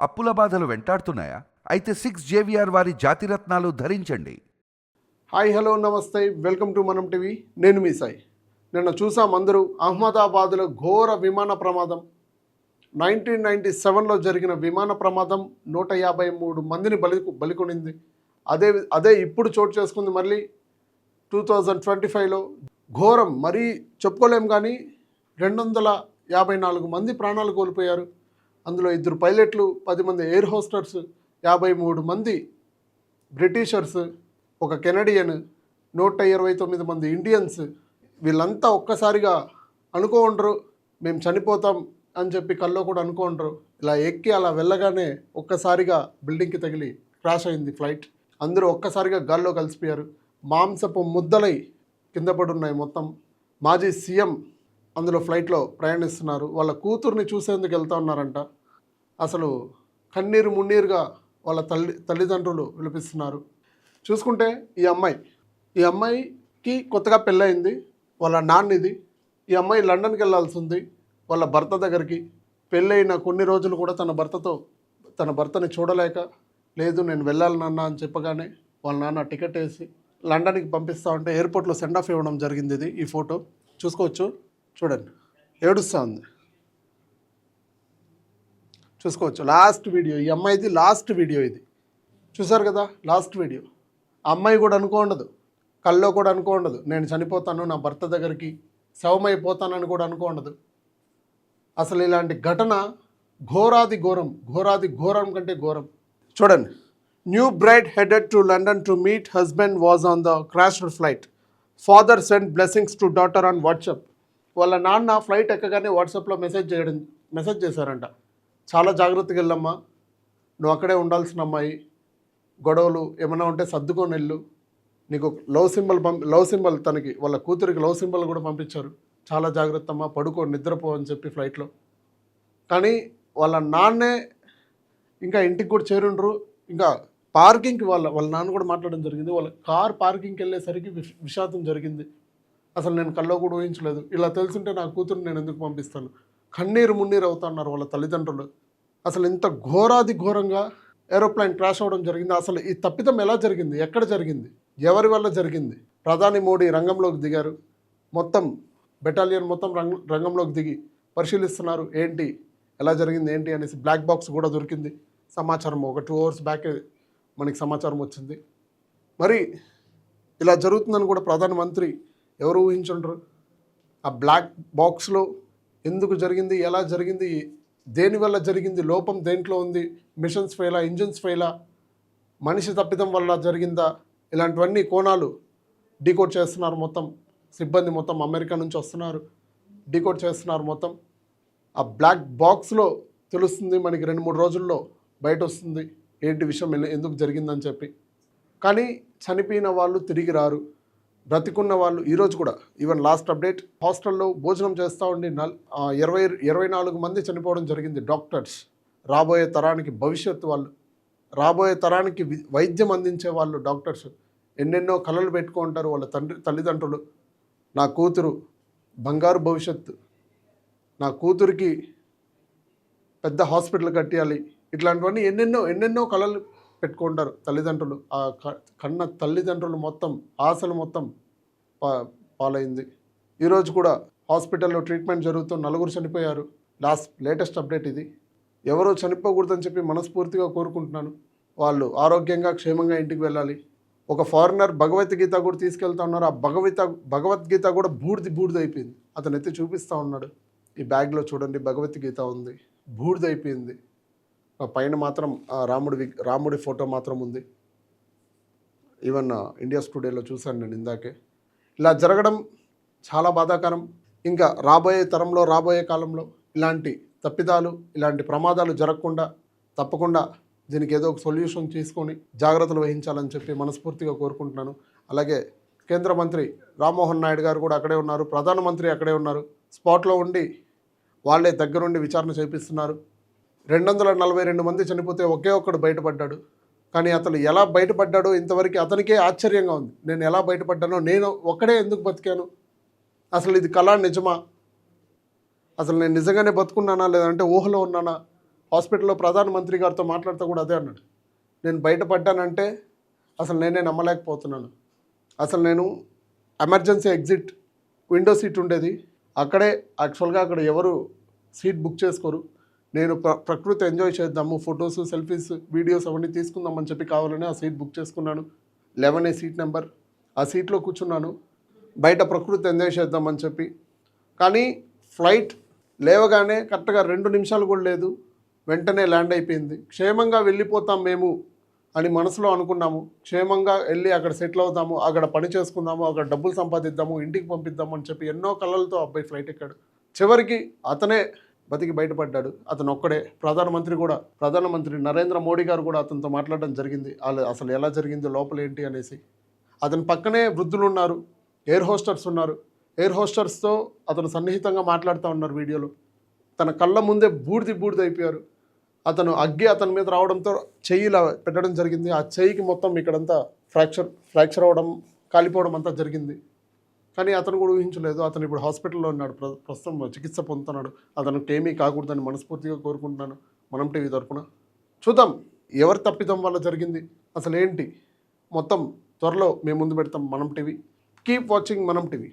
అప్పుల బాధలు వెంటాడుతున్నాయా? అయితే సిక్స్ జేవిఆర్ వారి జాతిరత్నాలు ధరించండి. హాయ్ హలో నమస్తే. Welcome to Manam TV. నేను మీ సాయి. నిన్న చూసాం అందరూ అహ్మదాబాద్లో ఘోర విమాన ప్రమాదం. నైన్టీన్ నైంటీ సెవెన్లో జరిగిన విమాన ప్రమాదం నూట యాభై మూడు మందిని బలి బలికొనింది. అదే అదే ఇప్పుడు చోటు చేసుకుంది మళ్ళీ టూ థౌజండ్ ట్వంటీ ఫైవ్లో. ఘోరం మరీ చెప్పుకోలేం కానీ రెండు వందల యాభై నాలుగు మంది ప్రాణాలు కోల్పోయారు. అందులో ఇద్దరు పైలట్లు పది మంది ఎయిర్ హోస్టర్స్ యాభై మూడు మంది బ్రిటిషర్స్ ఒక కెనడియన్ నూట ఇరవై తొమ్మిది మంది ఇండియన్స్. వీళ్ళంతా ఒక్కసారిగా అనుకోండ్రు మేము చనిపోతాం అని చెప్పి కల్లో కూడా అనుకోండ్రు. ఇలా ఎక్కి అలా వెళ్ళగానే ఒక్కసారిగా బిల్డింగ్కి తగిలి క్రాష్ అయింది ఫ్లైట్. అందరూ ఒక్కసారిగా గాల్లో కలిసిపోయారు. మాంసపు ముద్దలై కింద పడున్నాయి మొత్తం. మాజీ సీఎం అందులో ఫ్లైట్లో ప్రయాణిస్తున్నారు. వాళ్ళ కూతుర్ని చూసేందుకు వెళ్తా ఉన్నారంట. అసలు కన్నీరు మున్నీరుగా వాళ్ళ తల్లి తల్లిదండ్రులు విలిపిస్తున్నారు. చూసుకుంటే ఈ అమ్మాయి ఈ అమ్మాయికి కొత్తగా పెళ్ళయింది. వాళ్ళ నాన్నది. ఈ అమ్మాయి లండన్కి వెళ్ళాల్సి ఉంది వాళ్ళ భర్త దగ్గరికి. పెళ్ళైన కొన్ని రోజులు కూడా తన భర్తతో తన భర్తని చూడలేక లేదు నేను వెళ్ళాలి నాన్న అని చెప్పగానే వాళ్ళ నాన్న టికెట్ వేసి లండన్కి పంపిస్తా ఉంటే ఎయిర్పోర్ట్లో సెండ్ ఆఫ్ ఇవ్వడం జరిగింది ఇది ఈ ఫోటో. చూసుకోవచ్చు. చూడండి ఏడుస్తూ ఉంది. చూసుకోవచ్చు లాస్ట్ వీడియో ఈ అమ్మాయిది లాస్ట్ వీడియో ఇది. చూసారు కదా లాస్ట్ వీడియో. అమ్మాయి కూడా అనుకోండదు కల్లో కూడా అనుకోండదు నేను చనిపోతాను నా భర్త దగ్గరికి శవమైపోతానని కూడా అనుకోండదు అసలు ఇలాంటి ఘటన ఘోరాది ఘోరం ఘోరాది ఘోరం కంటే ఘోరం. చూడండి new bride headed to London to meet husband was on the crashed flight. Father send blessings to daughter on WhatsApp. వాళ్ళ నాన్న ఫ్లైట్ ఎక్కగానే వాట్సాప్లో మెసేజ్ చేయడం మెసేజ్ చేశారంట. చాలా జాగ్రత్తగా వెళ్ళమ్మా. నువ్వు అక్కడే ఉండాల్సిన అమ్మాయి. గొడవలు ఏమైనా ఉంటే సర్దుకొని వెళ్ళు. నీకు లవ్ సింబల్ పంపి లవ్ సింబల్ తనకి వాళ్ళ కూతురికి లవ్ సింబల్ కూడా పంపించారు. చాలా జాగ్రత్త అమ్మా పడుకో నిద్రపో అని చెప్పి ఫ్లైట్లో కానీ వాళ్ళ నాన్నే ఇంకా ఇంటికి కూడా చేరుండ్రు. ఇంకా పార్కింగ్కి వాళ్ళ వాళ్ళ నాన్న కూడా మాట్లాడడం జరిగింది. వాళ్ళ కార్ పార్కింగ్కి వెళ్ళేసరికి విష విషాదం జరిగింది. అసలు నేను కల్లో కూడా ఊహించలేదు. ఇలా తెలుసుంటే నా కూతురు నేను ఎందుకు పంపిస్తాను? కన్నీరు మున్నీరు అవుతున్నారు వాళ్ళ తల్లిదండ్రులు. అసలు ఇంత ఘోరాది ఘోరంగా ఏరోప్లేన్ క్రాష్ అవ్వడం జరిగింది. అసలు ఈ తప్పిదం ఎలా జరిగింది? ఎక్కడ జరిగింది? ఎవరి వల్ల జరిగింది? ప్రధాని మోడీ రంగంలోకి దిగారు. మొత్తం బెటాలియన్ మొత్తం రంగ రంగంలోకి దిగి పరిశీలిస్తున్నారు. ఏంటి? ఎలా జరిగింది? ఏంటి? అనేసి బ్లాక్ బాక్స్ కూడా దొరికింది. సమాచారం ఒక టూ అవర్స్ బ్యాకే మనకి సమాచారం వచ్చింది. మరి ఇలా జరుగుతుందని కూడా ప్రధానమంత్రి ఎవరు ఊహించుండ్రు? ఆ బ్లాక్ బాక్స్లో ఎందుకు జరిగింది? ఎలా జరిగింది? దేనివల్ల జరిగింది? లోపం దేంట్లో ఉంది? మిషన్స్ ఫెయిలా ఇంజిన్స్ ఫెయిలా మనిషి తప్పిదం వల్ల జరిగిందా? ఇలాంటివన్నీ కోణాలు డీకోడ్ చేస్తున్నారు మొత్తం. సిబ్బంది మొత్తం అమెరికా నుంచి వస్తున్నారు. డీకోడ్ చేస్తున్నారు మొత్తం. ఆ బ్లాక్ బాక్స్లో తెలుస్తుంది మనకి రెండు మూడు రోజుల్లో బయట వస్తుంది. ఏంటి విషయం? ఎందుకు జరిగిందని చెప్పి. కానీ చనిపోయిన వాళ్ళు తిరిగి రారు. బ్రతికున్న వాళ్ళు ఈరోజు కూడా ఈవెన్ లాస్ట్ అప్డేట్ హాస్టల్లో భోజనం చేస్తూ ఉండి నల్ ఇరవై ఇరవై నాలుగు మంది చనిపోవడం జరిగింది. డాక్టర్స్ రాబోయే తరానికి భవిష్యత్తు వాళ్ళు రాబోయే తరానికి వైద్యం అందించే వాళ్ళు డాక్టర్స్ ఎన్నెన్నో కళలు పెట్టుకుంటారు వాళ్ళ తండ్రి తల్లిదండ్రులు. నా కూతురు బంగారు భవిష్యత్తు. నా కూతురికి పెద్ద హాస్పిటల్ కట్టియాలి. ఇట్లాంటివన్నీ ఎన్నెన్నో ఎన్నెన్నో కళలు పెట్టుకుంటారు తల్లిదండ్రులు. ఆ క- కన్న తల్లిదండ్రులు మొత్తం ఆశలు మొత్తం పా పాలైంది. ఈరోజు కూడా హాస్పిటల్లో ట్రీట్మెంట్ జరుగుతూ నలుగురు చనిపోయారు. లాస్ట్ లేటెస్ట్ అప్డేట్ ఇది. ఎవరో చనిపోకూడదని చెప్పి మనస్ఫూర్తిగా కోరుకుంటున్నాను. వాళ్ళు ఆరోగ్యంగా క్షేమంగా ఇంటికి వెళ్ళాలి. ఒక ఫారినర్ భగవద్గీత కూడా తీసుకెళ్తా ఉన్నారు. ఆ భగవత భగవద్గీత కూడా బూడిది బూడిద అయిపోయింది. అతను ఎత్తి చూపిస్తూ ఉన్నాడు. ఈ బ్యాగ్లో చూడండి భగవద్గీత ఉంది. బూడిద అయిపోయింది పైన మాత్రం ఆ రాముడి విగ్- రాముడి ఫోటో మాత్రం ఉంది. ఈవెన్ ఇండియా స్టూడియోలో చూశాను నేను ఇందాకే. ఇలా జరగడం చాలా బాధాకరం. ఇంకా రాబోయే తరంలో రాబోయే కాలంలో ఇలాంటి తప్పిదాలు ఇలాంటి ప్రమాదాలు జరగకుండా తప్పకుండా దీనికి ఏదో ఒక సొల్యూషన్ తీసుకొని జాగ్రత్తలు వహించాలని చెప్పి మనస్ఫూర్తిగా కోరుకుంటున్నాను. అలాగే కేంద్ర మంత్రి రామ్మోహన్ నాయుడు గారు కూడా అక్కడే ఉన్నారు. ప్రధానమంత్రి అక్కడే ఉన్నారు. స్పాట్లో ఉండి వాళ్ళే దగ్గరుండి విచారణ చేపిస్తున్నారు. రెండు వందల నలభై రెండు మంది చనిపోతే ఒకే ఒక్కడు బయటపడ్డాడు. కానీ అతను ఎలా బయటపడ్డాడో ఇంతవరకు అతనికే ఆశ్చర్యంగా ఉంది. నేను ఎలా బయటపడ్డానో నేను ఒక్కడే ఎందుకు బతికాను? అసలు ఇది కళ నిజమా? అసలు నేను నిజంగానే బతుకున్నానా లేదంటే ఊహలో ఉన్నానా? హాస్పిటల్లో ప్రధానమంత్రి గారితో మాట్లాడుతూ కూడా అదే అన్నాడు. నేను బయటపడ్డానంటే అసలు నేనే నమ్మలేకపోతున్నాను. అసలు నేను ఎమర్జెన్సీ ఎగ్జిట్ విండో సీట్ ఉండేది. అక్కడే యాక్చువల్గా అక్కడ ఎవరు సీట్ బుక్ చేసుకోరు. నేను ప్రకృతి ఎంజాయ్ చేద్దాము ఫొటోస్ సెల్ఫీస్ వీడియోస్ అవన్నీ తీసుకుందామని చెప్పి కావాలని ఆ సీట్ బుక్ చేసుకున్నాను. లెవెన్ ఏ సీట్ నెంబర్ ఆ సీట్లో కూర్చున్నాను. బయట ప్రకృతి ఎంజాయ్ చేద్దామని చెప్పి. కానీ ఫ్లైట్ లేవగానే కరెక్ట్గా రెండు నిమిషాలు కూడా లేదు. వెంటనే ల్యాండ్ అయిపోయింది. క్షేమంగా వెళ్ళిపోతాం మేము అని మనసులో అనుకున్నాము. క్షేమంగా వెళ్ళి అక్కడ సెటిల్ అవుతాము అక్కడ పని చేసుకుందాము అక్కడ డబ్బులు సంపాదిద్దాము ఇంటికి పంపిద్దాము అని చెప్పి ఎన్నో కళలతో అబ్బాయి ఫ్లైట్ ఎక్కాడు. చివరికి అతనే బతికి బయటపడ్డాడు. అతను ఒక్కడే. ప్రధానమంత్రి కూడా ప్రధానమంత్రి నరేంద్ర మోడీ గారు కూడా అతనితో మాట్లాడడం జరిగింది. వాళ్ళు అసలు ఎలా జరిగింది లోపల ఏంటి అనేసి. అతని పక్కనే వృద్ధులు ఉన్నారు ఎయిర్ హోస్టర్స్ ఉన్నారు. ఎయిర్ హోస్టర్స్తో అతను సన్నిహితంగా మాట్లాడుతూ ఉన్నారు వీడియోలో. తన కళ్ళ ముందే బూడిది బూడిద అయిపోయారు. అతను అగ్గి అతని మీద రావడంతో చెయ్యి పెట్టడం జరిగింది. ఆ చెయ్యికి మొత్తం ఇక్కడంతా ఫ్రాక్చర్ ఫ్రాక్చర్ అవ్వడం కాలిపోవడం అంతా జరిగింది. కానీ అతను కూడా ఊహించలేదు. అతను ఇప్పుడు హాస్పిటల్లో ఉన్నాడు. ప్ర ప్రస్తుతం చికిత్స పొందుతున్నాడు. అతనికి ఏమీ కాకూడదని మనస్ఫూర్తిగా కోరుకుంటున్నాను. మనం టీవీ తరఫున చూద్దాం. ఎవరి తప్పిదం వల్ల జరిగింది? అసలు ఏంటి మొత్తం త్వరలో మేము ముందు పెడతాం. Manam TV. Keep watching Manam TV.